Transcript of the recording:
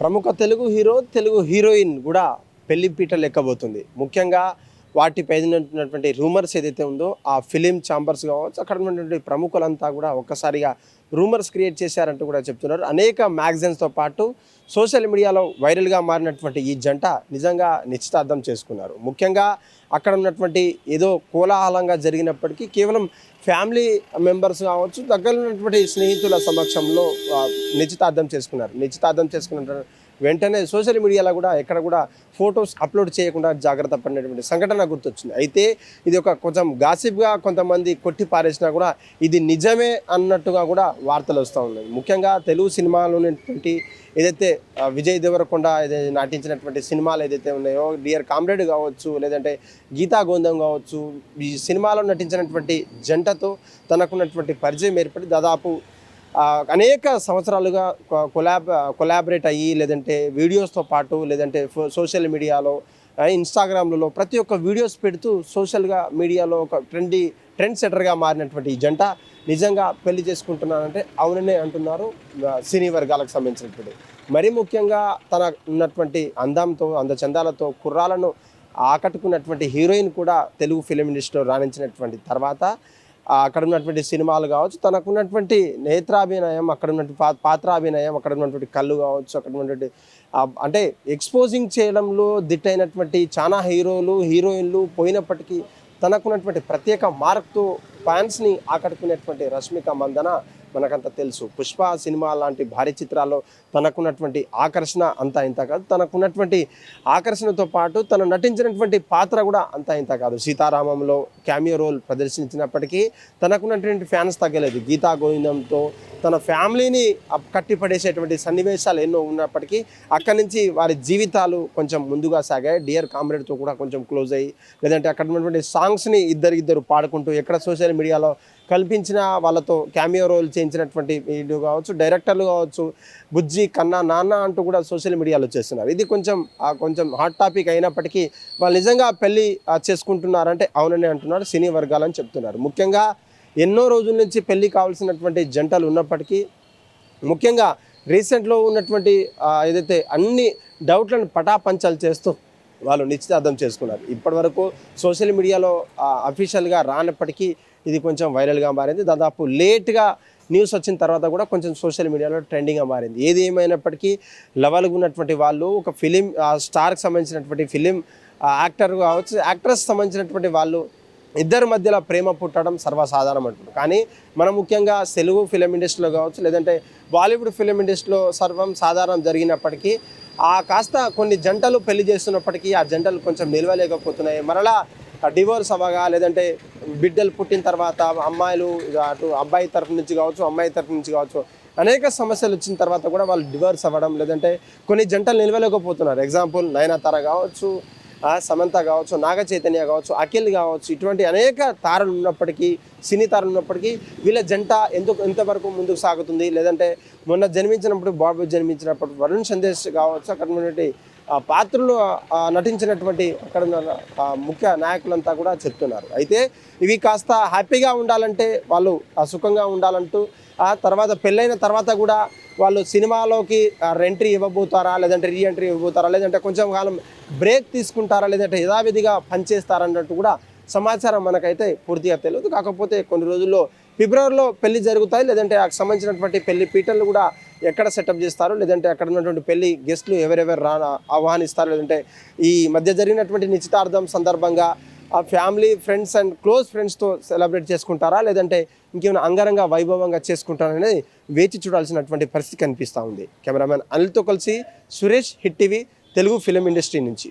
ప్రముఖ Telugu hero Telugu heroine కూడా పెళ్ళిపీట లెక్కబోతుంది. ముఖ్యంగా వాటిపై ఉన్నటువంటి రూమర్స్ ఏదైతే ఉందో ఆ ఫిలిం ఛాంబర్స్ కావచ్చు అక్కడ ఉన్నటువంటి ప్రముఖులంతా కూడా ఒక్కసారిగా రూమర్స్ క్రియేట్ చేశారంటూ కూడా చెప్తున్నారు. అనేక మ్యాగజైన్స్తో పాటు సోషల్ మీడియాలో వైరల్గా మారినటువంటి ఈ జంట నిజంగా నిశ్చితార్థం చేసుకున్నారు. ముఖ్యంగా అక్కడ ఉన్నటువంటి ఏదో కోలాహలంగా జరిగినప్పటికీ కేవలం ఫ్యామిలీ మెంబర్స్ కావచ్చు దగ్గర ఉన్నటువంటి స్నేహితుల సమక్షంలో నిశ్చితార్థం చేసుకున్నారు. నిశ్చితార్థం చేసుకున్న వెంటనే సోషల్ మీడియాలో కూడా ఎక్కడ కూడా ఫొటోస్ అప్లోడ్ చేయకుండా జాగ్రత్త పడినటువంటి సంఘటన గుర్తొచ్చింది. అయితే ఇది ఒక కొంచెం గాసిప్గా కొంతమంది కొట్టి పారేసినా కూడా ఇది నిజమే అన్నట్టుగా కూడా వార్తలు వస్తూ ఉన్నాయి. ముఖ్యంగా తెలుగు సినిమాలో ఉన్నటువంటి ఏదైతే విజయ్ దేవరకొండ ఏదైతే నటించినటువంటి సినిమాలు ఏదైతే ఉన్నాయో డియర్ కామ్రేడ్ కావచ్చు లేదంటే గీతా గోందం కావచ్చు ఈ సినిమాలో నటించినటువంటి జంటతో తనకున్నటువంటి పరిచయం ఏర్పడి దాదాపు అనేక సంవత్సరాలుగా కొలాబ్ కొలాబరేట్ అయ్యి లేదంటే వీడియోస్తో పాటు లేదంటే సోషల్ మీడియాలో ఇన్స్టాగ్రామ్లలో ప్రతి ఒక్క వీడియోస్ పెడుతూ సోషల్గా మీడియాలో ఒక ట్రెండీ ట్రెండ్ సెటర్గా మారినటువంటి ఈ జంట నిజంగా పెళ్ళి చేసుకుంటున్నానంటే అవుననే అంటున్నారు సినీ వర్గాలకు సంబంధించినటువంటి. మరీ ముఖ్యంగా తన ఉన్నటువంటి అందంతో అందచందాలతో కుర్రాలను ఆకట్టుకున్నటువంటి హీరోయిన్ కూడా తెలుగు ఫిలిం ఇండస్ట్రీలో రాణించినటువంటి తర్వాత అక్కడ ఉన్నటువంటి సినిమాలు కావచ్చు తనకు ఉన్నటువంటి నేత్రాభినయం అక్కడ ఉన్నటువంటి పా పాత్రాభినయం అక్కడ ఉన్నటువంటి కళ్ళు కావచ్చు అక్కడ ఉన్నటువంటి అంటే ఎక్స్పోజింగ్ చేయడంలో దిట్టైనటువంటి చాలా హీరోలు హీరోయిన్లు పోయినప్పటికీ తనకున్నటువంటి ప్రత్యేక మార్క్తో ఫ్యాన్స్ని ఆకట్టుకునేటువంటి రష్మిక మందన మనకంత తెలుసు. పుష్ప సినిమా లాంటి భారీ చిత్రాల్లో తనకున్నటువంటి ఆకర్షణ అంతా ఇంత కాదు. తనకున్నటువంటి ఆకర్షణతో పాటు తను నటించినటువంటి పాత్ర కూడా అంతా ఇంత కాదు. సీతారామంలో క్యామియో రోల్ ప్రదర్శించినప్పటికీ తనకున్నటువంటి ఫ్యాన్స్ తగ్గలేదు. గీతా గోవిందంతో తన ఫ్యామిలీని కట్టిపడేసేటువంటి సన్నివేశాలు ఎన్నో ఉన్నప్పటికీ అక్కడి నుంచి వారి జీవితాలు కొంచెం ముందుగా సాగాయి. డియర్ కామ్రేడ్తో కూడా కొంచెం క్లోజ్ అయ్యి లేదంటే అక్కడ ఉన్నటువంటి సాంగ్స్ని ఇద్దరు ఇద్దరు పాడుకుంటూ ఎక్కడ సోషల్ మీడియాలో కల్పించిన వాళ్ళతో క్యామియో రోల్ చేయించినటువంటి వీళ్ళు కావచ్చు డైరెక్టర్లు కావచ్చు బుజ్జి కన్నా నాన్న అంటూ కూడా సోషల్ మీడియాలో చేస్తున్నారు. ఇది కొంచెం కొంచెం హాట్ టాపిక్ అయినప్పటికీ వాళ్ళు నిజంగా పెళ్ళి చేసుకుంటున్నారంటే అవునని అంటున్నారు సినీ వర్గాలని చెప్తున్నారు. ముఖ్యంగా ఎన్నో రోజుల నుంచి పెళ్ళి కావాల్సినటువంటి జంటలు ఉన్నప్పటికీ ముఖ్యంగా రీసెంట్లో ఉన్నటువంటి ఏదైతే అన్ని డౌట్లను పటాపంచాలు చేస్తూ వాళ్ళు నిశ్చితార్థం చేసుకున్నారు. ఇప్పటివరకు సోషల్ మీడియాలో అఫీషియల్గా రానప్పటికీ ఇది కొంచెం వైరల్గా మారింది. దాదాపు లేట్గా న్యూస్ వచ్చిన తర్వాత కూడా కొంచెం సోషల్ మీడియాలో ట్రెండింగ్గా మారింది. ఏది ఏమైనప్పటికీ లెవెల్గా ఉన్నటువంటి వాళ్ళు ఒక ఫిలిం స్టార్కి సంబంధించినటువంటి ఫిలిం యాక్టర్ కావచ్చు యాక్ట్రెస్ సంబంధించినటువంటి వాళ్ళు ఇద్దరి మధ్యలో ప్రేమ పుట్టడం సర్వసాధారణం అంటున్నారు. కానీ మనం ముఖ్యంగా తెలుగు ఫిలిం ఇండస్ట్రీలో కావచ్చు లేదంటే బాలీవుడ్ ఫిలిం ఇండస్ట్రీలో సర్వం సాధారణం జరిగినప్పటికీ ఆ కాస్త కొన్ని జంటలు పెళ్ళి చేస్తున్నప్పటికీ ఆ జంటలు కొంచెం నిలవలేకపోతున్నాయి. మరలా డివోర్స్ అవ్వగా లేదంటే బిడ్డలు పుట్టిన తర్వాత అమ్మాయిలు అటు అబ్బాయి తరఫు నుంచి కావచ్చు అమ్మాయి తరఫు నుంచి కావచ్చు అనేక సమస్యలు వచ్చిన తర్వాత కూడా వాళ్ళు డివోర్స్ అవ్వడం లేదంటే కొన్ని జంటలు నిలవలేకపోతున్నారు. ఎగ్జాంపుల్ నయనతార కావచ్చు ఆ, సమంత కావచ్చు నాగ చైతన్య కావచ్చు అఖిల్ కావచ్చు ఇటువంటి అనేక తారలు ఉన్నప్పటికీ సినీ తారలు ఉన్నప్పటికీ వీళ్ళ జంట ఎందుకు ఎంతవరకు ముందుకు సాగుతుంది? లేదంటే మొన్న జన్మించినప్పుడు బాబు జన్మించినప్పుడు వరుణ్ సందేశ్ కావచ్చు అక్కడ ఉన్నటువంటి పాత్రలు నటించినటువంటి అక్కడ ఉన్న ముఖ్య నాయకులంతా కూడా చెప్తున్నారు. అయితే ఇవి కాస్త హ్యాపీగా ఉండాలంటే వాళ్ళు సుఖంగా ఉండాలంటూ ఆ తర్వాత పెళ్ళైన తర్వాత కూడా వాళ్ళు సినిమాలోకి ఎంట్రీ ఇవ్వబోతారా లేదంటే రీ ఎంట్రీ ఇవ్వబోతారా లేదంటే కొంచెం కాలం బ్రేక్ తీసుకుంటారా లేదంటే యథావిధిగా పనిచేస్తారన్నట్టు కూడా సమాచారం మనకైతే పూర్తిగా తెలియదు. కాకపోతే కొన్ని రోజుల్లో ఫిబ్రవరిలో పెళ్ళి జరుగుతాయి లేదంటే ఆ సంబంధించినటువంటి పెళ్ళి పీటలు కూడా ఎక్కడ సెటప్ చేస్తారు లేదంటే అక్కడ ఉన్నటువంటి పెళ్ళి గెస్ట్లు ఎవరెవరు రా ఆహ్వానిస్తారు లేదంటే ఈ మధ్య జరిగినటువంటి నిశ్చితార్థం సందర్భంగా ఆ ఫ్యామిలీ ఫ్రెండ్స్ అండ్ క్లోజ్ ఫ్రెండ్స్తో సెలబ్రేట్ చేసుకుంటారా లేదంటే ఇంకేమైనా అంగరంగ వైభవంగా చేసుకుంటారనేది వేచి చూడాల్సినటువంటి పరిస్థితి కనిపిస్తూ ఉంది. కెమెరామెన్ అనిల్తో కలిసి Suresh Hit TV Telugu film industry నుంచి.